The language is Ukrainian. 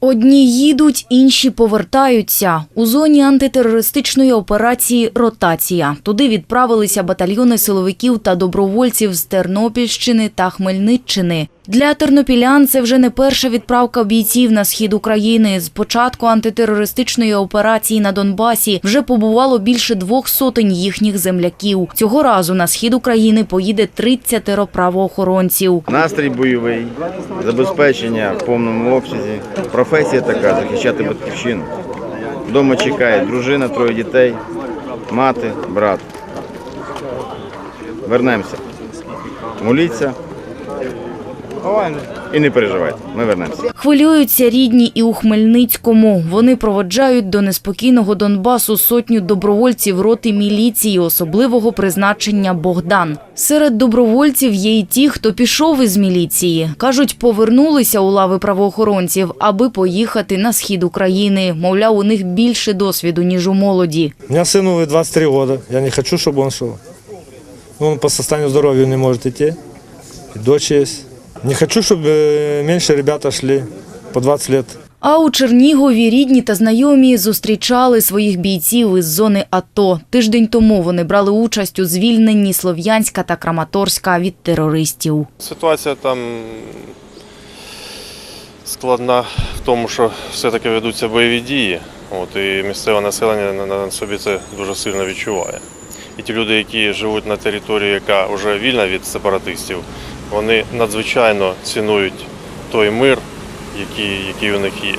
Одні їдуть, інші повертаються. У зоні антитерористичної операції «Ротація». Туди відправилися батальйони силовиків та добровольців з Тернопільщини та Хмельниччини. Для тернопілян це вже не перша відправка бійців на схід України. З початку антитерористичної операції на Донбасі вже побувало більше двох сотень їхніх земляків. Цього разу на схід України поїде 30 правоохоронців. Настрій бойовий, забезпечення в повному обсязі. Професія така захищати батьківщину. Вдома чекає дружина, троє дітей, мати, брат. Вернемося. Моліться. І не переживайте, ми вернемося. Хвилюються рідні і у Хмельницькому. Вони проводжають до неспокійного Донбасу сотню добровольців роти міліції особливого призначення Богдан. Серед добровольців є й ті, хто пішов із міліції. Кажуть, повернулися у лави правоохоронців, аби поїхати на схід України. Мовляв, у них більше досвіду, ніж у молоді. У меня сыну 23 года. Я не хочу, чтобы он шел. Ну, Он по состоянию здоровья не может идти. И дочь есть. Не хочу, чтобы э, меньше ребята шли по 20 лет. А у Чернігові рідні та знайомі зустрічали своїх бійців із зони АТО. Тиждень тому вони брали участь у звільненні Слов'янська та Краматорська від терористів. Ситуація там складна в тому, що все-таки ведуться бойові дії. От, і місцеве населення на- на собі це дуже сильно відчуває. І ті люди, які живуть на території, яка вже вільна від сепаратистів, вони надзвичайно цінують той мир, який, який у них є.